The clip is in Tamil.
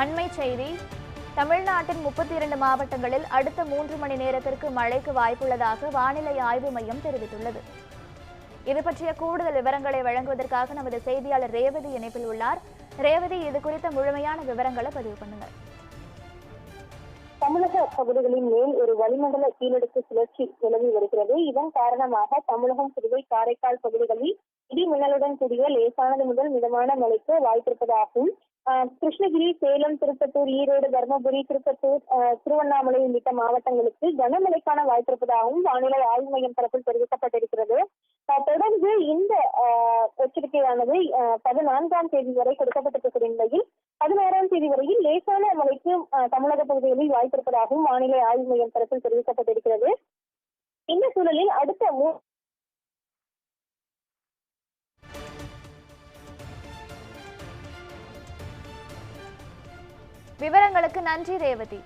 அண்மை செய்தி. தமிழ்நாட்டின் முப்பத்தி இரண்டு மாவட்டங்களில் அடுத்த மூன்று மணி நேரத்திற்கு மழைக்கு வாய்ப்புள்ளதாக வானிலை ஆய்வு மையம் தெரிவித்துள்ளது. இது பற்றிய கூடுதல் விவரங்களை வழங்குவதற்காக நமது செய்தியாளர் ரேவதி இணைப்பில் உள்ளார். ரேவதி இது குறித்த முழுமையான விவரங்களை பதிவு பண்ணுங்க தமிழக பகுதிகளின் மேல் ஒரு வளிமண்டல கீழடுக்கு சுழற்சி நிலவி வருகிறது. இதன் காரணமாக தமிழகம் புதுவை காரைக்கால் பகுதிகளில் இடி மின்னலுடன் கூடிய லேசானது முதல் மிதமான மழைக்கு வாய்ப்பிருப்பதாகவும் கிருஷ்ணகிரி சேலம் திருப்பத்தூர் ஈரோடு தருமபுரி திருப்பத்தூர் திருவண்ணாமலை உள்ளிட்ட மாவட்டங்களுக்கு கனமழைக்கான வாய்ப்பிருப்பதாகவும் வானிலை ஆய்வு மையம் தரப்பில் தெரிவிக்கப்பட்டிருக்கிறது. தொடர்ந்து இந்த ஆஹ், எச்சரிக்கையானது பதினான்காம் தேதி வரை கொடுக்கப்பட்டிருக்கிற நிலையில் பதினாறாம் தேதி வரையில் லேசான மழைக்கு ஆஹ், தமிழக பகுதிகளில் வாய்ப்பிருப்பதாகவும் வானிலை ஆய்வு மையம் தரப்பில் தெரிவிக்கப்பட்டிருக்கிறது. இந்த சூழலில் அடுத்த விவரங்களுக்கு நன்றி ரேவதி